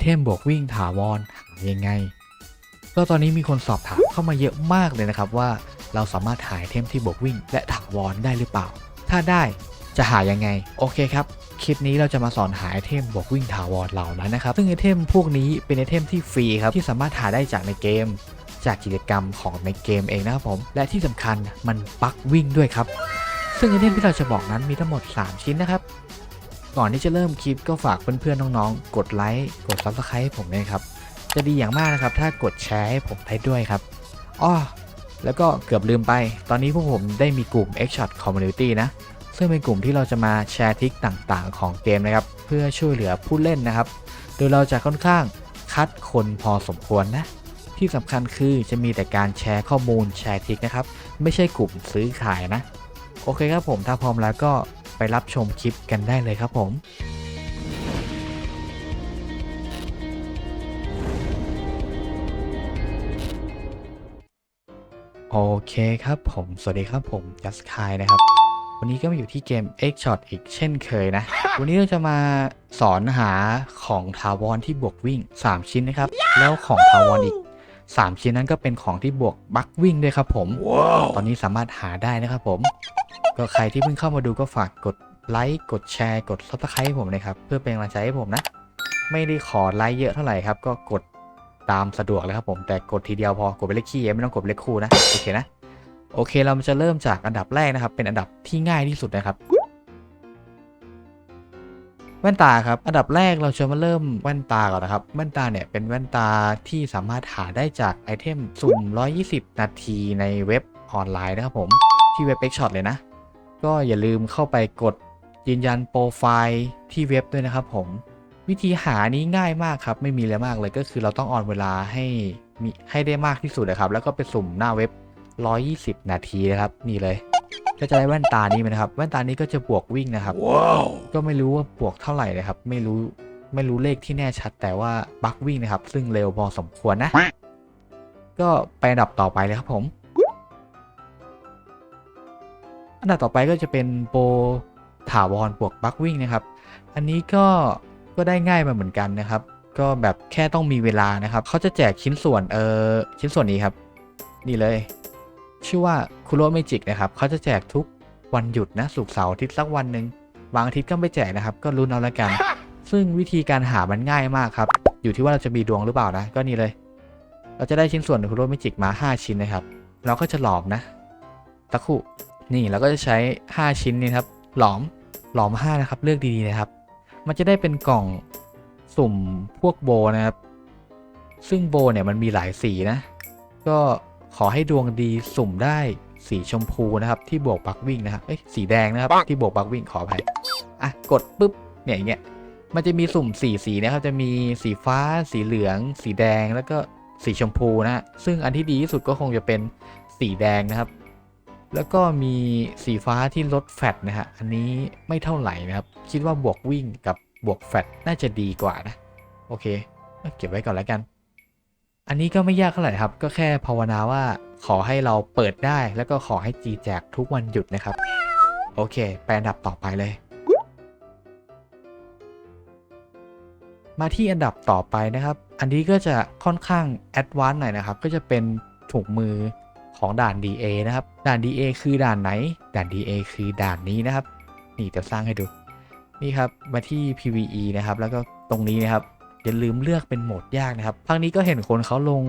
เทมบวกวิ่งถาวรหายังไง ก็ตอนนี้มีคนสอบถามเข้ามาเยอะมากเลยนะครับว่าเราสามารถหาไอเทมที่บวกวิ่ง และถาวรได้หรือเปล่า ถ้าได้จะหายังไง โอเคครับ คลิปนี้เราจะมาสอนหาไอเทมบวกวิ่งถาวรเหล่านั้นนะครับ ซึ่งไอเทมพวกนี้เป็นไอเทมที่ฟรีครับที่สามารถหาได้จากในเกม จากกิจกรรมของในเกมเองนะครับผม และที่สำคัญมันบักวิ่งด้วยครับ ซึ่งไอเทมที่เราจะบอกนั้นมีทั้งหมด 3 ชิ้นนะครับ ก่อนที่จะเริ่มคลิปก็ฝากเพื่อนๆน้องๆ กดไลค์กด Subscribe ให้ผมด้วยครับ จะดีอย่างมากนะครับ ถ้ากดแชร์ให้ผมได้ด้วยครับอ้อแล้วก็เกือบลืมไป ตอนนี้พวกผมได้มีกลุ่ม X Shot Community นะ ซึ่งเป็นกลุ่มที่เราจะมาแชร์ทิคต่างๆ ของเกมนะครับ เพื่อช่วยเหลือผู้เล่นนะครับ โดยเราจะค่อนข้างคัดคนพอสมควรนะ ที่สำคัญคือจะมีแต่การแชร์ข้อมูลแชร์ทิคนะครับ ไม่ใช่กลุ่มซื้อขายนะ โอเคครับผมถ้าพร้อมแล้วก็ ไปรับชมคลิปกันได้เลยครับผมโอเคครับผม สวัสดีครับผม Just Kai นะครับ วันนี้ก็มาอยู่ที่เกม X Shot อีกเช่นเคยนะ วันนี้เราจะมาสอนหาของทาวรที่บวกวิ่ง 3 ชิ้นนะครับ แล้วของทาวรอีก 3 ชิ้นนั้นก็เป็นของที่บวกบักวิ่งด้วยครับผมตอนนี้สามารถหาได้นะครับผม ก็ใครที่เพิ่งเข้ามาดูก็ฝากกดไลค์กดแชร์กดซับสไครต์ให้ผมนะครับ เพื่อเป็นกำลังใจให้ผมนะ ไม่ได้ขอไลค์เยอะเท่าไหร่ครับ ก็กดตามสะดวกเลยครับผมแต่กดทีเดียวพอกดเป็นเลขคี่ไม่ต้องกดเป็นเลขคู่นะโอเคนะโอเคเราจะเริ่มจากอันดับแรกนะครับ เป็นอันดับที่ง่ายที่สุดนะครับ แว่นตาครับ อันดับแรกเราจะมาเริ่มแว่นตาก่อนนะครับ แว่นตาเนี่ยเป็นแว่นตาที่สามารถหาได้จากไอเทมสุ่ม 120 นาทีในเว็บออนไลน์นะครับผม ที่เว็บ X Shot เลยนะ ก็อย่าลืมเข้าไปกดยืนยันโปรไฟล์ที่เว็บด้วยนะครับผม วิธีหานี้ง่ายมากครับ ไม่มีอะไรมากเลยก็คือเราต้องออนเวลาให้มีให้ได้มากที่สุดนะครับ แล้วก็ไปสุ่มหน้าเว็บ 120 นาทีนะครับ นี่เลย ก็จะได้แว่นตานี้มานะครับ แว่นตานี้ก็จะบวกวิ่งนะครับก็ไม่รู้ว่าบวกเท่าไหร่นะครับ ไม่รู้ไม่รู้เลขที่แน่ชัด แต่ว่าบักวิ่งนะครับ ซึ่งเร็วพอสมควรนะ ก็ไปอันดับต่อไปเลยครับผม อันดับต่อไปก็จะเป็นโปรถาวรบวกบักวิ่งนะครับ อันนี้ก็ก็ได้ง่ายมาเหมือนกันนะครับ ก็แบบแค่ต้องมีเวลานะครับ เขาจะแจกชิ้นส่วนเออชิ้นส่วนนี้ครับ นี่เลย ชื่อว่าคุโรเมจิกนะครับเขาจะแจกทุกวันหยุดนะสุกร์เสาร์อาทิตย์สักวันหนึ่งบางอาทิตย์ก็ไม่แจกนะครับ ก็ลุ้นเอาละกัน ซึ่งวิธีการหามันง่ายมากครับ อยู่ที่ว่าเราจะมีดวงหรือเปล่านะ ก็นี่เลย เราจะได้ชิ้นส่วนคุโรเมจิกมา 5 ชิ้นนะครับ เราก็จะหลอมนะตะคุนี่เราก็จะใช้ 5 ชิ้นนี้ครับ หลอมหลอม 5 นะครับ เลือกดีๆนะครับ มันจะได้เป็นกล่องสุ่มพวกโบนะครับ ซึ่งโบเนี่ยมันมีหลายสีนะ ก็ ขอให้ดวงดีสุ่มได้สีชมพูนะครับที่บวกบักวิ่งนะครับเอ้ยสีแดงนะครับที่บวกบักวิ่งขออภัยอะกดปุ๊บเนี่ยอย่างเงี้ยมันจะมีสุ่มสีสีนะครับจะมีสีฟ้า สีเหลือง สีแดงแล้วก็สีชมพูนะฮะซึ่งอันที่ดีที่สุดก็คงจะเป็นสีแดงนะครับ แล้วก็มีสีฟ้าที่ลดแฟตนะฮะอันนี้ไม่เท่าไหร่นะครับ คิดว่าบวกวิ่งกับบวกแฟตน่าจะดีกว่านะ โอเค เก็บไว้ก่อนแล้วกัน อันนี้ก็ไม่ยากเท่าไหร่ครับ ก็แค่ภาวนาว่าขอให้เราเปิดได้ แล้วก็ขอให้จีแจกทุกวันหยุดนะครับ โอเค ไปอันดับต่อไปเลย มาที่อันดับต่อไปนะครับ อันนี้ก็จะค่อนข้างแอดวานซ์หน่อยนะครับ ก็จะเป็นถุงมือของด่าน DA นะครับ ด่าน DA คือด่านไหน ด่าน DA คือด่านนี้นะครับ นี่จะสร้างให้ดู นี่ครับ มาที่ PVE นะครับ แล้วก็ตรงนี้นะครับ อย่าลืมเลือกเป็นโหมดยากนะครับทางนี้ก็เห็นคนเขาลง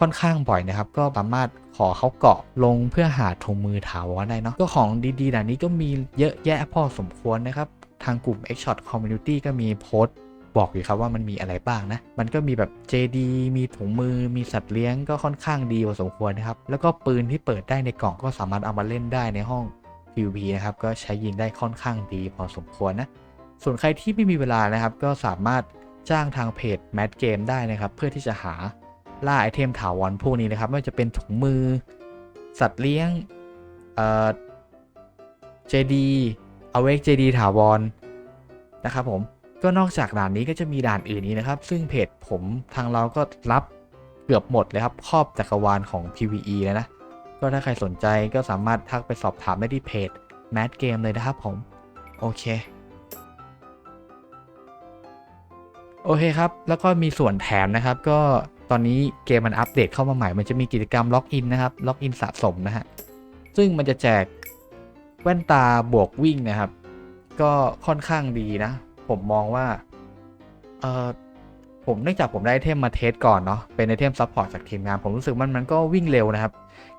ค่อนข้างบ่อยนะครับ ก็สามารถขอเขาเกาะลงเพื่อหาถุงมือถาวรได้เนาะก็ของดีๆด่านนี้ก็มีเยอะแยะพอสมควรนะครับ ทางกลุ่ม X Shot Community ก็มีโพสต์บอกอยู่ครับว่ามันมีอะไรบ้างนะ มันก็มีแบบ JD มีถุงมือ มีสัตว์เลี้ยงก็ค่อนข้างดีพอสมควรนะครับ แล้วก็ปืนที่เปิดได้ในกล่องก็สามารถเอามาเล่นได้ในห้อง PVP นะครับ ก็ใช้ยิงได้ค่อนข้างดีพอสมควรนะ ส่วนใครที่ไม่มีเวลานะครับ ก็สามารถ จ้างทางเพจ Mad Game ได้นะครับ เพื่อที่จะหาล่าไอเทมถาวรพวกนี้นะครับ ไม่ว่าจะเป็นถุงมือ สัตว์เลี้ยงเอ่อ JD เอาเวก JD ถาวรนะครับผมก็นอกจากด่านนี้ก็จะมีด่านอื่นนี้นะครับ ซึ่งเพจผมทางเราก็รับเกือบหมดเลยครับครอบจักรวาลของ PVE แล้วนะ ก็ถ้าใครสนใจก็สามารถทักไปสอบถามได้ที่เพจ Mad Game เลยนะครับผม โอเค โอเคครับ แล้วก็มีส่วนแถมนะครับ ก็ตอนนี้เกมมันอัปเดตเข้ามาใหม่ มันจะมีกิจกรรมล็อกอินนะครับล็อกอินสะสมนะฮะ ซึ่งมันจะแจกแว่นตาบวกวิ่งนะครับ ก็ค่อนข้างดีนะ ผมมองว่า เออผมเนื่องจากผมได้ไอเทมมาเทสก่อนเนาะ เป็นไอเทมซัพพอร์ตจากทีมงาน ผมรู้สึกมันมันก็วิ่งเร็วนะครับ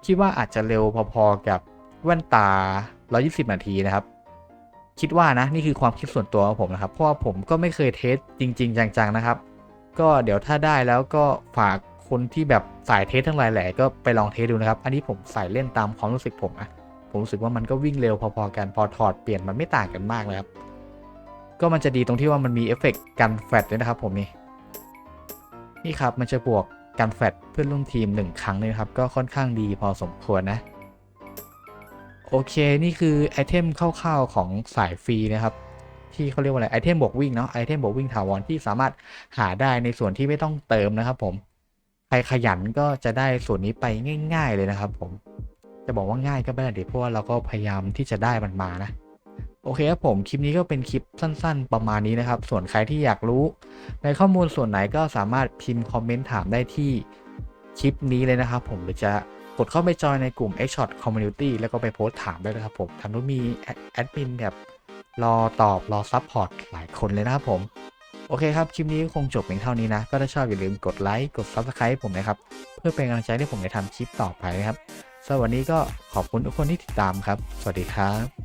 คิดว่าอาจจะเร็วพอๆกับแว่นตา 120 นาทีนะครับ คิดว่านะนี่คือความคิดส่วนตัวของผมนะครับ เพราะว่าผมก็ไม่เคยเทสจริง ๆ จังๆนะครับ ก็เดี๋ยวถ้าได้แล้วก็ฝากคนที่แบบสายเทสทั้งหลายแหล่ก็ไปลองเทสดูนะครับ อันนี้ผมใส่เล่นตามความรู้สึกผมนะผมรู้สึกว่ามันก็วิ่งเร็วพอๆกันพอถอดเปลี่ยนมันไม่ต่างกันมากเลยครับ ก็มันจะดีตรงที่ว่ามันมีเอฟเฟกต์กันแฟลชด้วยนะครับ ผมนี่นี่ครับมันจะบวกกันแฟลชเพื่อนร่วมทีมหนึ่งครั้งเลยครับก็ค่อนข้างดีพอสมควรนะ โอเค นี่คือไอเทมคร่าวๆของสายฟรีนะครับ ที่เขาเรียกว่าอะไรไอเทมบวกวิ่งเนาะไอเทมบวกวิ่งถาวรที่สามารถหาได้ในส่วนที่ไม่ต้องเติมนะครับผม ใครขยันก็จะได้ส่วนนี้ไปง่าย ๆเลยนะครับ ผม จะบอกว่าง่ายก็ไม่ได้เดี๋ยวเพราะว่าเราก็พยายามที่จะได้มันมานะโอเคครับผมคลิปนี้ก็เป็นคลิปสั้น ๆ ประมาณนี้นะครับ ส่วนใครที่อยากรู้ ในข้อมูลส่วนไหนก็สามารถพิมพ์คอมเมนต์ถามได้ที่คลิปนี้เลยนะครับ ผมหรือจะ กดเข้าไปจอยในกลุ่ม x s h o t Community แล้วก็ไปโพสต์ถามได้เลยครับผมทางนู้นมีแอดมินแบบรอตอบรอซับพอร์ตหลายคนเลยนะครับผม โอเคครับ คลิปนี้ก็คงจบเพียงเท่านี้นะ ก็ถ้าชอบอย่าลืมกดไลค์กด Subscribe ให้ผมนะครับ เพื่อเป็นกำลังใจให้ผมในทำคลิปต่อไปนะครับสำหรับวันนี้ก็ขอบคุณทุกคนที่ติดตามครับ สวัสดีครับ